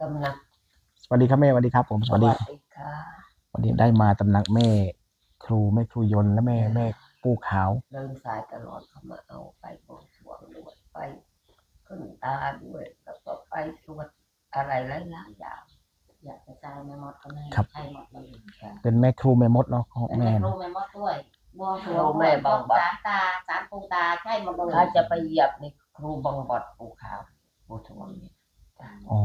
ตำหนักสวัสดีครับแม่สวัสดีครับ ผมสวัสดีค่ะวันนี้ได้มาตำหนักแม่ ครูแม่ครูยนต์และแม่แม่ปูขาว เดินสายตลอดเขามาเอาไปบวงสรวงด้วยไปขึ้นตาด้วยแล้วก็ไปตรวจอะไรหลายๆอย่างอยากจะจ่ายแม่มดก็ไม่ครับใช่หมดเลยค่ะเป็นแม่ครูแม่มดเนาะของเป็นแม่แม่ครูเนาะแม่มดด้วยบวงสรวครูงแม่บางบัดสารตาสารปูตาใช่หมดเลยถ้าจะไปเหยียบในครูบังบดปูขาวปูสวงเนี่ยจ้ะอ๋อ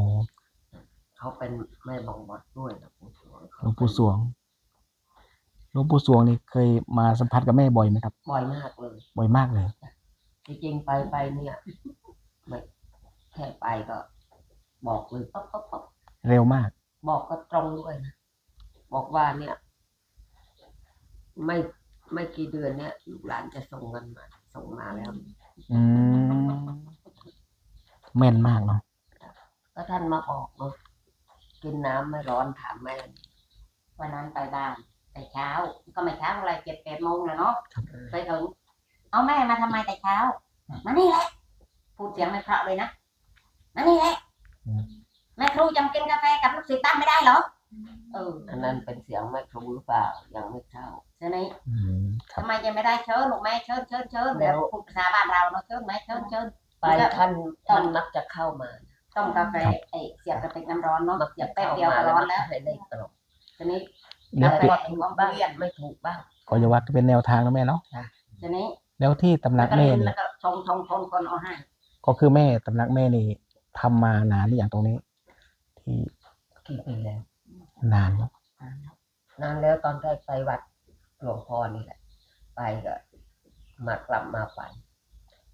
เขาเป็นแม่บังบดด้วยนะปูสวงหลวงปู่สวงหลวงปู่สวงนี่เคยมาสัมผัสกับแม่บ่อยไหมครับ บ่อยมากเลย บ่อยมากเลย จริงๆไปไปเนี่ยไม่แค่ไปก็ บอกเลยปั๊บปั๊บปั๊บเร็วมาก บอกก็ตรงด้วยนะบอกว่าเนี่ย ไม่ไม่กี่เดือนเนี่ยลูกหลานจะส่งเงินมาส่งมาแล้ว อืมแม่นมากเนาะก็ท่านมาบอกเนาะ กินน้ำไม่ร้อนถามแม่วันนั้นไปบ้านแต่เช้า ก็ไม่เช้าอะไรเจ็ดแปดโมงแล้วเนาะไปถึงเอาแม่มาทำไมแต่เช้า มานี่แหละ พูดเสียงไม่เพราะเลยนะ มานี่แหละ แม่ครูยังกินกาแฟกับลูกศิษย์ตั้งไม่ได้เหรอเอออันนั้นเป็นเสียงแม่ครูหรือเปล่า ยังไม่เข้าทีนี้อืมครับทำไมยังไม่ได้เชิญลูกแม่เชิญเชิญเชิญแล้เดี๋ยววพูดภาษาบ้านเราเนาะเชิญไหมเชิญเชิญไปท่านท่านมักจะเข้ามา ต้มกาแฟไอ้เสียบกระติกน้ำร้อนเนาะมักเสียจะบแป๊บเข้าเดียวมาก็แล้วร้อนมักแล้วจะให้ได้ตรงทีนี้แล้วแต่ติก็ถูกบ้างไม่ถูกบ้าง ก็จะว่าก็เป็นแนวทางนะแม่เนาะทีนี้แล้วที่ตำหนัแล้วกก็แม่เล่นนี่แล้วก็ชงชงชงคนเอาให้ ก็คือแม่ตำหนักแม่นี่ทำมานานหรือยังตรงนี้ ที่กี่ปีแล้ว นานเนาะนานแล้วตอนแรกไปวัดหลวงพ่อนี่แหละ ไปก็มากลับมาฝัน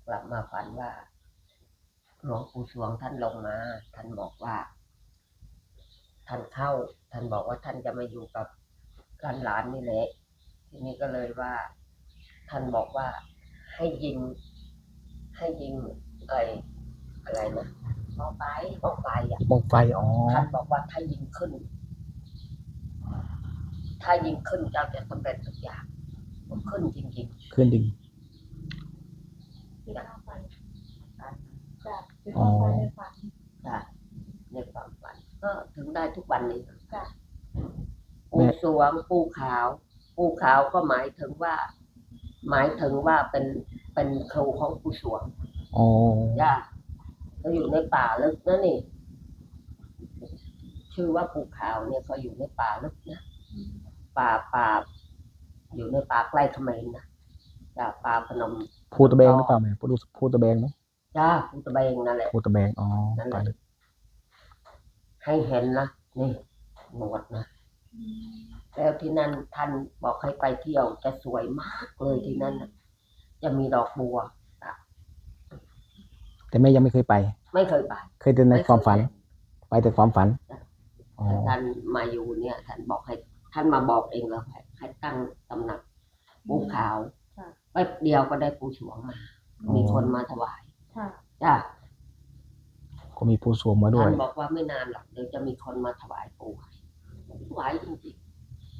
กลับมาฝันว่า หลวงปู่สวงท่านลงมา ท่านบอกว่า ท่านเข้า ท่านบอกว่าท่านจะมาอยู่กับหลานๆนี่แหละทีนี้ก็เลยว่า ท่านบอกว่าให้ยิง ให้ยิงไอ้อะไรนะมองไปต้องไปอะมองไฟอ๋อท่านบอกว่าถ้ายิงขึ้น ถ้ายิงขึ้นเจ้าจะสำเร็จทุกอย่างมันขึ้นจริง ขึ้นดิงๆจ้ะจ้ะอ๋อจ้ะในความฝันก็ถึงได้ทุกวันนี้จ้ะปูสวงปูขาว ปูขาวก็หมายถึงว่า หมายถึงว่าเป็นเป็นครูของปูสวงอ๋อจ้ะเขาอยู่ในป่าลึกนะนี่ ชื่อว่าปูขาวเนี่ยเขาอยู่ในป่าลึกนะป่าป่า อยู่ในป่าใกล้เขมรนะจ้ะป่าพนมภูตะแบงหรือเปล่าแม่ภูตภูตะแบงไหม จ้าภูตะเบงนั่นแหละภูตะแบงอ๋อนั่นแหไปละเลยให้เห็นนะนี่หนวดนะแล้วที่นั่นท่านบอกให้ไปเที่ยวจะสวยมากเลยที่นั่นนะจะมีดอกบัวแต่แม่ยังไม่เคยไป ไม่เคยไป เคยแต่ในความฝัน ไปแต่ความฝันอ๋อแต่ท่านมาอยู่เนี่ยท่านบอกให้ ท่านมาบอกเองแล้วให้ให้ตั้งตำหนักปูขาวแป๊บเดียวก็ได้ปูสวงมา มีคนมาถวาย ค่ะจ้าก็มีผู้สวมมาด้วท่ายนบอกว่าไม่นานหรอกเดี๋ยวจะมีคนมาถวายปูให้ถวายจริง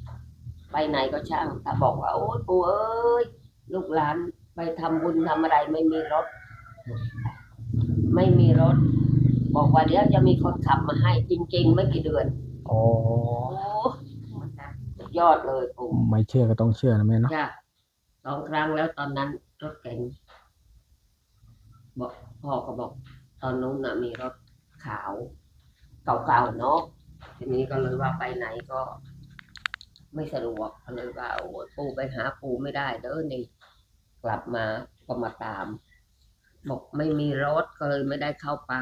ๆ ไปไหนก็ช่างถ้าบอกว่า โอ้ยปูเอ้ย ลูกหลานไปทำบุญทำอะไรไม่มีรถ ไม่มีรถ บอกว่าเดี๋ยวจะมีคนขับมาให้จริง ๆ ไม่กี่เดือน อ๋อ โอ้สุดยอดเลยปูไม่เชื่อก็ต้องเชื่อนะแม่เนาะจ้าสองครั้งแล้วตอนนั้นรถเก๋ง บอกพ่อก็บอก ตอนนู้นน่ะมีรถขาวเก่าๆเนาะทีนี้ก็เลยว่าไปไหนก็ ไม่สะดวกก็เลยว่าโอ้ยปูไปหาปูไม่ได้เด้อนี่ กลับมาก็มาตาม บอกไม่มีรถก็เลยไม่ได้เข้าไป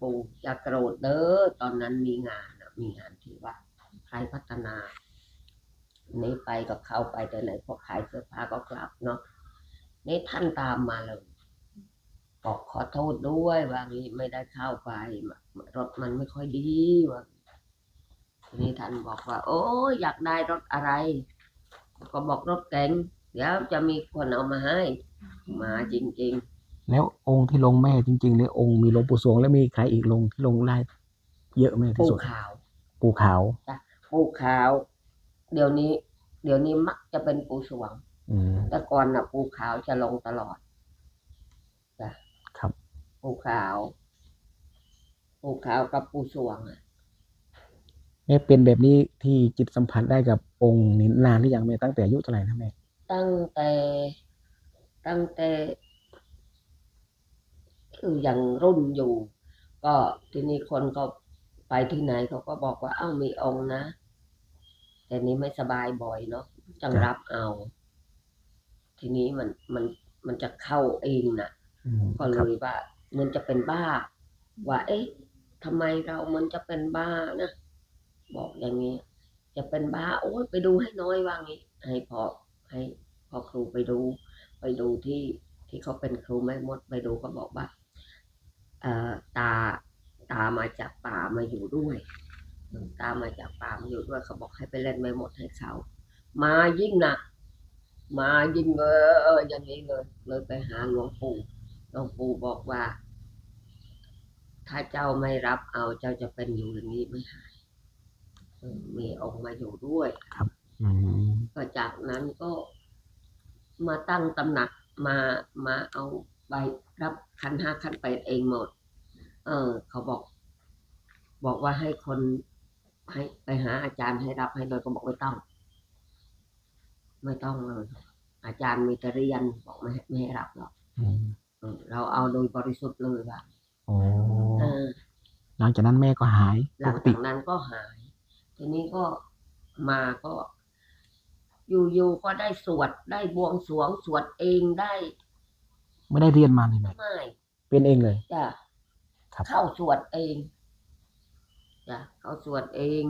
ปูอย่าโกรธเด้อตอนนั้นมีงานนะมีงานที่ว่าใครพัฒนานี่ไปก็เข้าไปแต่ไหนพอขายเสื้อผ้าก็กลับเนาะนี่ท่านตามมาเลย บอกขอโทษด้วยว่างี้ไม่ได้เข้าไปรถมันไม่ค่อยดีว่าทีนี้ท่านบอกว่า โอ้ยอยากได้รถอะไร ก็บอกรถเก๋งเดี๋ยวจะมีคนเอามาให้ มาจริงแล้วองค์ที่ลงแม่จริงๆเลยองค์มีหลวงปู่สวงแล้วมีใครอีกลงที่ลงได้เยอะไหมๆที่ปูสุดขาวปูขาวปูขาว เดี๋ยวนี้ เดี๋ยวนี้มักจะเป็นปูสวงอืมแต่ก่อนน่ะปูขาวจะลงตลอดจ้ะครับ ปูขาวปูขาวกับปูสวงอะแม่เป็นแบบนี้ที่จิตสัมผัสได้กับองค์นี้นานหรือยังแม่ตั้งแต่อายุเท่าไหร่นะแม่ตั้งแต่ตั้งแต่คือยังรุ่นอยู่ ก็ทีนี้คนก็ไปที่ไหนเขาก็บอกว่าเอ้ามีองค์นะ แต่นี้ไม่สบายบ่อยเนาะจังรับเอา ทีนี้มันมันมันจะเข้าเองน่ะอืมก็เลครับยว่า มันจะเป็นบ้า ว่า เอ๊ะทำไมเรามันจะเป็นบ้านะ บอกอย่างนี้ จะเป็นบ้า โอ้ยไปดูให้น้อยว่างี้ ให้พอให้พอครูไปดู ไปดูที่ที่เขาเป็นครูแม่มดไปดูก็บอกว่าเอ่อตาตามาจากป่ามาอยู่ด้วยอืมตามาจากป่ามาอยู่ด้วยเขาบอกให้ไปเล่นแม่มดให้เขามายิ่งหนัก มายิ่งเออเอออย่างนี้เลยเลยไปหาหลวงปู่หลวงปู่บอกว่า ถ้าเจ้าไม่รับเอาเจ้าจะเป็นอยู่อย่างนี้ไม่หายเออมีองค์มาอยู่ด้วยอืมก็จากนั้นก็มาตั้งตำหนักมามาเอาใบรับคันห้าคันแปดเองหมด เออ เขาบอก บอกว่าให้คนให้ไปหาอาจารย์ให้รับให้เลยก็บอกไม่ต้อง ไม่ต้องเลย อาจารย์มีแต่เรียนบอกไม่ให้ไม่ให้รับหรอกอืมเออเราเอาโดยบริสุทธิ์เลยว่าโอ้เออ หลังจากนั้นแม่ก็หายหลัปงกติจากนั้นก็หาย ทีนี้ก็มาก็ อยู่ๆก็ได้สวดได้บวงสรวงสวดเองได้ไม่ได้เรียนมาเลยแม่ไม่เป็นเองเลย จ้ะครับ เข้าสวดเองจ้ะเข้าสวดเอง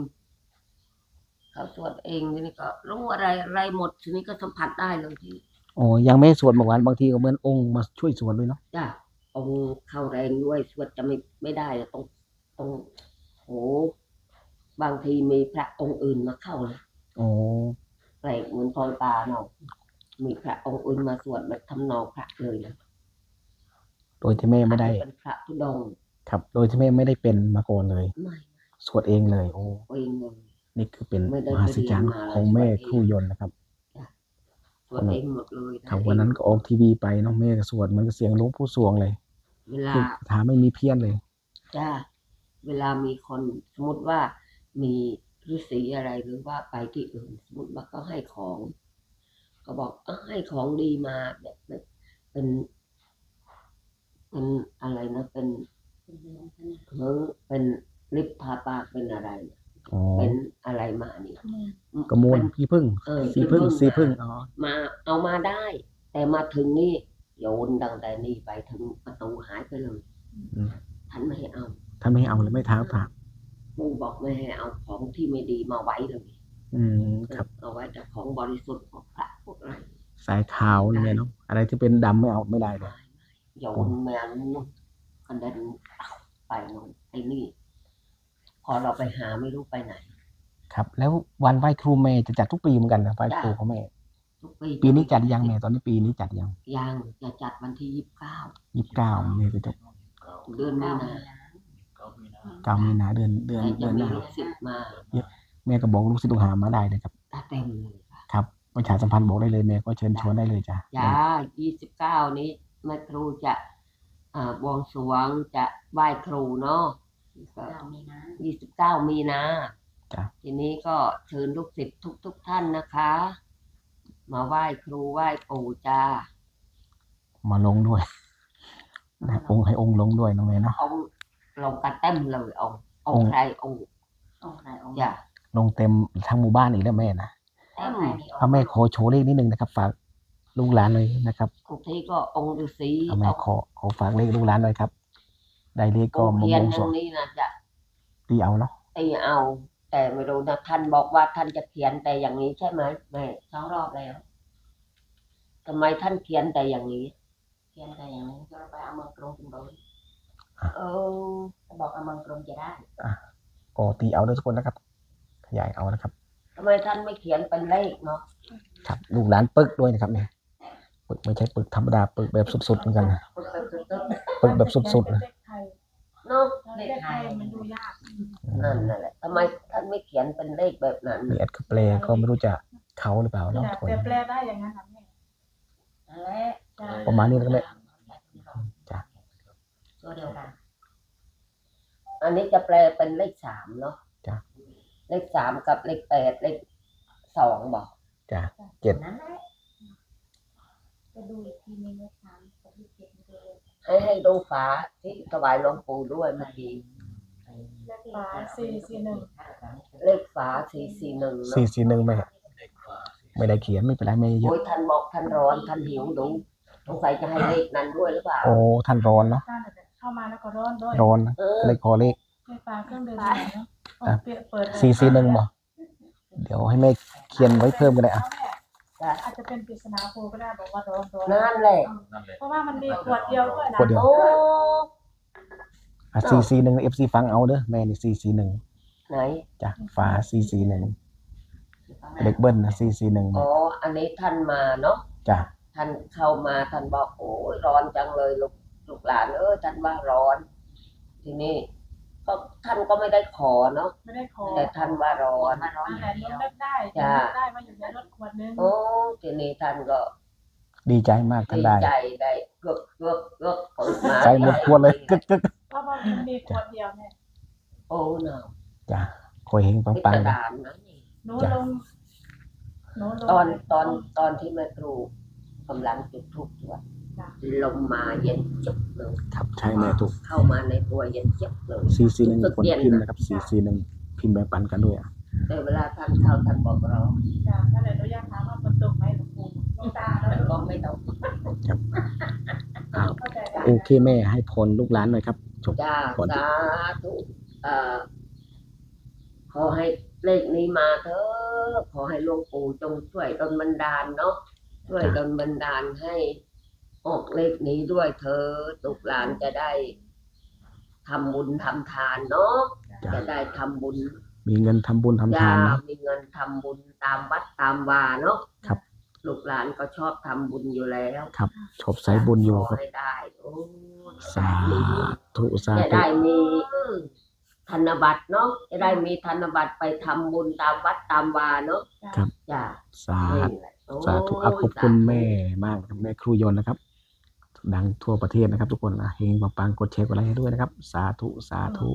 เข้าสวดเองทีนี้ก็รู้อะไรอะไรหมดทีนี้ก็สัมผัสได้เลยที่โอ้ยังไม่สวดเมื่อวานบางทีก็เหมือนองค์มาช่วยสวดด้วยเนาะจ้ะองค์เข้าแรงด้วยสวดจะไม่ไม่ได้อะตรง ตรงโหบางทีมีพระองค์อื่นมาเข้านะโอ้แปลกเหมือนตอนตาเนาะมีพระองค์อื่นมาสวดแบบทำนองพระเลยนะโดยที่แม่ไม่ได้อาจจะเป็นพระธุดงค์ครับ โดยที่แม่ไม่ได้เป็นมาก่อนเลย ไม่สวดเองเลย โอ้ เองเลย นี่คือเป็นไม่ได้มหัศจรรย์ไปเรียนมาของแม่สวดเองครูยนต์นะครับ สวดเองหมดเลยครับวันนั้นก็ออกทีวีไปเน้องแม่ก็สวดเหมือนกับเสียงหลวงปู่สวงเลยเวลาคือถามไม่มีเพี้ยนเลย จ้า เวลามีคนสมมติว่ามีฤาษีอะไรหรือว่าไปที่อื่น สมมติว่าเขาให้ของ ก็บอกเออให้ของดีมาแบบแบบเป็นเป็นอะไรนะ เป็นเฮ้เป็นลิปทาปากเป็นอะไรนะอ๋อเป็นอะไรมานี่กระมวลเป็นพี่พึ่งเออสีพึ่งขี้สีพึ่งมาอ๋อมาเอามาได้ แต่มาถึงนี่โยนตั้งแต่นี่ไปถึงประตูหายไปเลยอืมท่านไม่ให้เอา ถ้าไม่ให้เอาเลยไม่ท้าถามปู่บอกไม่ให้เอาของที่ไม่ดีมาไว้เลยอืมครับเอาไว้แต่ของบริสุทธิ์ของพระพวกอะไรสายขาวนี่แม่เนาะอะไรที่เป็นดำไม่เอาไม่ได้เลยโยนแมวนู่นกระเด็นไปนู่นไอ้นี่ พอเราไปหาไม่รู้ไปไหน ครับ แล้ววันไหว้ครูแม่จะจัดทุกปีเหมือนกันนะไหว้ครูของแม่ทุกปีปีนี้จัดยังแม่ตอนนี้ปีนี้จัดยังยังจะจัดวันที่ยี่สิบเก้ายี่สิบเก้าแม่ก็จะเดือนมีนา เก้ามีนาเดือนเดือนแต่เดืจะอนหมีน้าลูกศิษย์มาแม่ก็บอกลูกศิษย์ลูกหามาได้เลยครับตาเต็มเลยค่ะครับประชาสัมพันธ์บอกได้เลยแม่ก็เชิญชวนได้เลยจ้ะจ้ายี่สิบเก้านี้แม่ครูจะอ่าบวงสรวงจะไหว้ครูเนาะเรามีนะยี่สิบเก้ามีนาจ้ะทีนี้ก็เชิญลูกศิษย์ทุกทุกๆท่านนะคะ มาไหว้ครูไหว้ปู่จ้า มาลงด้วยนะองค์ให้องค์ลงด้วยน้องแม่เนาะองค์ ลงกันเต็มเลยองค์อองงค์ค์ใครองค์องค์ไหนองค์จ้ะลงเต็มทั้งหมู่บ้านอีกแล้วแม่นะแต่ใครมีองค์เอาแม่ขอโชว์เลขนิดนึงนะครับ ฝากลูกหลานเลยนะครับบางทีก็องค์ฤาษีเอาแม่ขอขอฝากเลขลูกหลานเลยครับ ได้เลขก็องค์มาเพียบนวงสรทาวงงนี้นะจะตีเอาเนาะตีเอา แต่ไม่รู้นะท่านบอกว่าท่านจะเขียนแต่อย่างนี้ใช่ไหมไม่สองรอบแล้วทำไมท่านเขียนแต่อย่างนี้เพียงแต่อย่างนี้ก็ไปเอาเมืองกรุงเป็นบริ เออบอกเอาเมืองกรุงจะได้ก็ตีเอาด้วยทุกคนนะครับ ขยายเอานะครับทำไมท่านไม่เขียนเป็นเลขเนาะครับลูกหลานปึกด้วยนะครับเนี่ยปึกไม่ใช่ปึกธรรมดาปึกแบบสุดๆเหมือนกันนะปึ๊บปึ๊บปึ๊บปึ๊บปึกแบบสุดๆนะเลขไทยเนาะเลขไทยมันดูยากนั่นนั่นแหละทำไมท่านไม่เขียนเป็นเลขแบบนั้นมีแอดก็แปลก็ไม่รู้จะเขาหรือเปล่าเนาะแต่ทุกคนแต่แปลได้อย่างนั้นนะแม่อะไรจ้ะประมาณนี้แล้วก็แม่จ้ะ ตัวเดียวกัน อันนี้จะแปลเป็นเลขสามเนาะเลขสามกับเลขแปดเลขสองบอกจ้ะ เจ็ด นั่นแหละจะดูอีกทีนึงว่าสามกับยี่สิบเจ็ดมันจะเออให้ให้ดูฝาที่ถวายหลวงปู่ด้วยเมื่อกี้เลขฝาสี่สี่หนึ่งเลขฝาสี่สี่หนึ่งสี่สี่หนึ่งแม่ไม่ได้เขียนไม่เป็นไรไม่เยโอ้อะยท่านบอกท่านร้อนท่านหิวดูสงสัยจะให้เลขนั้นด้วยหรือเปล่า โอ้ท่านร้อนเนาะ ตั้งแต่ เข้ามาแล้วก็ร้อนด้วยร้อนนะเออก็เลยขอเลขเลขฝาเครื่องดื่มไหนเนาะโอ้เปิดเปิดเลยสี่สี่หนึ่งบ่เดี๋ยวให้แม่เขียนไว้เพิ่มกันเลยอะจ้ะอาจจะเป็นปริศนาภูก็ได้บอกว่าร้อนร้อนนั่นแหละเพราะว่ามันมีขวดเดียวด้วยนะขวดเดียว โอ้อะสี่สี่หนึ่งเอฟซีฟังเอาเด้อแม่นี่สี่สี่หนึ่งไหนจ้ะฝาสี่สี่หนึ่งเล็กเบิ้ลนะสี่สี่หนึ่งอ๋ออันนี้ท่านมาเนาะจ้ะท่านเข้ามาท่านบอกโอ้ยร้อนจังเลยลูก ลูกหลานเอ้ยท่านว่าร้อน ทีนี้ก็ท่านก็ไม่ได้ขอเนาะไม่ได้ขอแต่ท่านว่าร้อนมาร้อนอาอหาย่ารงเดียวลดได้จ้ะลดได้มาอยู่ในรถขวดนึงโอ้ทีนี้ท่านก็ดีใจมากท่านดีได้ใจได้เกือบเกือบเกือบเปิดมาใจหมดขวดเลยกึกกึกเพราะว่ามันมีขวดเดียวเนี่ยโอ้เนาะจ้ะคอยเฮงปังพิปังสๆนะดารนะนี่หนูลงหนูลงตอนตอนตอนที่แม่ครูกำลังจุดทูบสวดจ้ะ ลมมาเย็นจับเลยครับใช่แม่ถูกเข้ามาในตัวเย็นจับเลยสี่สี่หนึ่งรู้สึกคนเย็นพิมพ์นะนะครับสี่สี่หนึ่งพิมพ์แบ่งปันกันด้วยอะแต่เวลาท่านเข้าท่านบอกเราจ้ะก็เลยหนูอยากถามว่าฝนตกไหมหลวงปู่หลวงตาแล้วแต่ก็ไม่ต้องอ้าวเข้าใจได้โอเคแม่ให้พรลูกหลานหน่อยครับจบจ้าก่อนที่สาธุเอ่อขอให้เลขนี้มาเถอะขอให้หลวงปู่จงช่วยดลบันดาลเนาะช่วยดลบันดาลให้ ออกเลขนี้ด้วยเธอลูกหลานจะได้ทำบุญทำทานเนาะจ้ะจะได้ทำบุญมีเงินทำบุญทำทานยานะ มีเงินทำบุญตามวัดตามวาเนาะครับ ลูกหลานก็ชอบทำบุญอยู่แล้วครับชอบสายบุญอยู่ขครับ ให้ได้โอ้สาธุสาจะธุได้มีธนบัตรเนาะจะได้มีธนบัตรไปทำบุญตามวัดตามวาเนาะครับ จ้าสานี่ธุแหละโอ้สาธุอะขอบคุณแม่มากนะครับแม่ครูยนต์นะครับ ดังทั่วประเทศนะครับทุกคนนะเฮงปังๆกดแชร์กดไลค์ให้ด้วยนะครับ สาธุ สาธุ